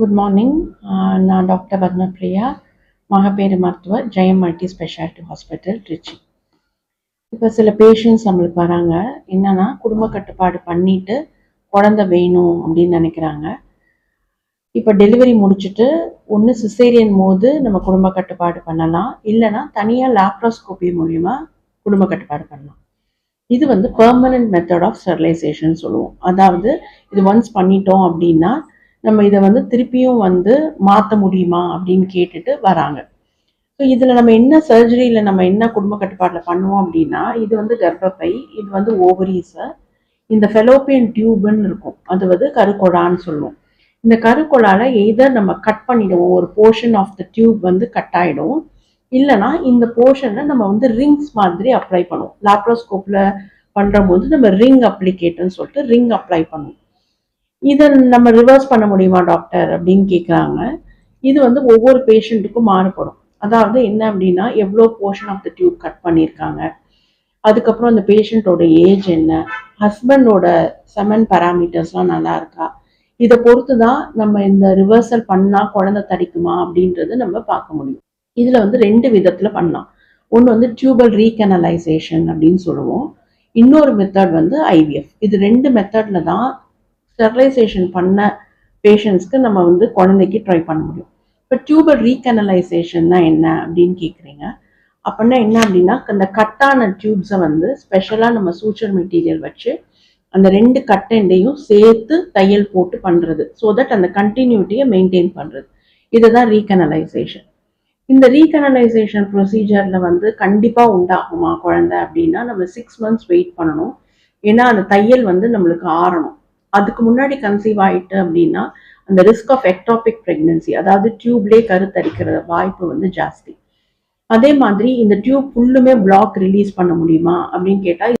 Good morning uh, நான் doctor Padmapriya மகப்பேறு மருத்துவர் Jayam multi speciality hospital Trichy இப்போ சில பேஷண்ட்ஸ் நம்மளுக்கு வராங்க. என்னன்னா குடும்ப கட்டுப்பாடு பண்ணிட்டு குழந்தை வேணும் அப்படின்னு நினைக்கிறாங்க. இப்போ டெலிவரி முடிச்சுட்டு ஒன்று சிசேரியன் போது நம்ம குடும்ப கட்டுப்பாடு பண்ணலாம். இல்லைன்னா தனியாக லாப்ரோஸ்கோபி மூலிமா குடும்ப கட்டுப்பாடு பண்ணலாம். இது வந்து பெர்மனன்ட் மெத்தட் ஆஃப் ஸ்டெர்லைசேஷன் சொல்லுவோம். அதாவது இது ஒன்ஸ் பண்ணிட்டோம் அப்படின்னா நம்ம இதை வந்து திருப்பியும் வந்து மாற்ற முடியுமா அப்படின்னு கேட்டுட்டு வராங்க. ஸோ இதில் நம்ம என்ன சர்ஜரியில் நம்ம என்ன குடும்ப கட்டுப்பாட்டில் பண்ணுவோம் அப்படின்னா இது வந்து கர்ப்பப்பை இது வந்து ஓவரீஸை இந்த ஃபெலோப்பியன் டியூப்னு இருக்கும். அது வந்து கருக்கொழான்னு சொல்லுவோம். இந்த கருக்கொழால எய்தர் நம்ம கட் பண்ணிடுவோம்? ஒரு போர்ஷன் ஆஃப் த டியூப் வந்து கட் ஆகிடும் இல்லைனா இந்த போர்ஷனை நம்ம வந்து ரிங்ஸ் மாதிரி அப்ளை பண்ணுவோம். லாப்ரோஸ்கோப்பில் பண்ணுற போது நம்ம ரிங் அப்ளிகேட்டுன்னு சொல்லிட்டு ரிங் அப்ளை பண்ணுவோம். இதை நம்ம ரிவர்ஸ் பண்ண முடியுமா டாக்டர் அப்படின்னு கேட்குறாங்க இது வந்து ஒவ்வொரு பேஷண்ட்டுக்கும் மாறுபடும். அதாவது என்ன அப்படின்னா எவ்வளோ portion of the tube cut பண்ணியிருக்காங்க? அதுக்கப்புறம் அந்த பேஷண்ட்டோட ஏஜ் என்ன? ஹஸ்பண்டோட செமன் பேராமீட்டர்ஸ்லாம் நல்லா இருக்கா? இதை பொறுத்து தான் நம்ம இந்த ரிவர்சல் பண்ணால் குழந்தை தடிக்குமா அப்படின்றது நம்ம பார்க்க முடியும். இதில் வந்து ரெண்டு விதத்தில் பண்ணலாம். ஒன்று வந்து டியூபல் ரீகனலைசேஷன் அப்படின்னு சொல்லுவோம். இன்னொரு மெத்தட் வந்து ஐவிஎஃப் இது ரெண்டு மெத்தடில் தான் ஸ்டெர்லைசேஷன் பண்ண பேஷண்ட்ஸ்க்கு நம்ம வந்து குழந்தைக்கு ட்ரை பண்ண முடியும். இப்போ டியூபர் ரீகனலைசேஷன்னா என்ன அப்படின்னு கேட்குறீங்க அப்படின்னா என்ன அப்படின்னா அந்த கட்டான டியூப்ஸை வந்து ஸ்பெஷலாக நம்ம சூச்சர் மெட்டீரியல் வச்சு அந்த ரெண்டு கட்டெண்டையும் சேர்த்து தையல் போட்டு பண்ணுறது ஸோ தட் அந்த கண்டினியூட்டியை மெயின்டைன் பண்ணுறது இதுதான் ரீகனலைசேஷன் இந்த ரீகனலைசேஷன் ப்ரொசீஜரில் வந்து கண்டிப்பாக உண்டாகுமா குழந்தை அப்படின்னா நம்ம சிக்ஸ் மந்த்ஸ் வெயிட் பண்ணணும். ஏன்னா அந்த தையல் வந்து நம்மளுக்கு ஆறணும். அதுக்கு முன்னாடி கன்சீவ் ஆயிட்டு அப்படின்னா அந்த ரிஸ்க் ஆஃப் எக்டாபிக் ப்ரெக்னென்சி அதாவது டியூப்லேயே கருத்தரிக்கிற வாய்ப்பு வந்து ஜாஸ்தி. அதே மாதிரி இந்த டியூப் ஃபுல்லுமே பிளாக் ரிலீஸ் பண்ண முடியுமா அப்படின்னு கேட்டால்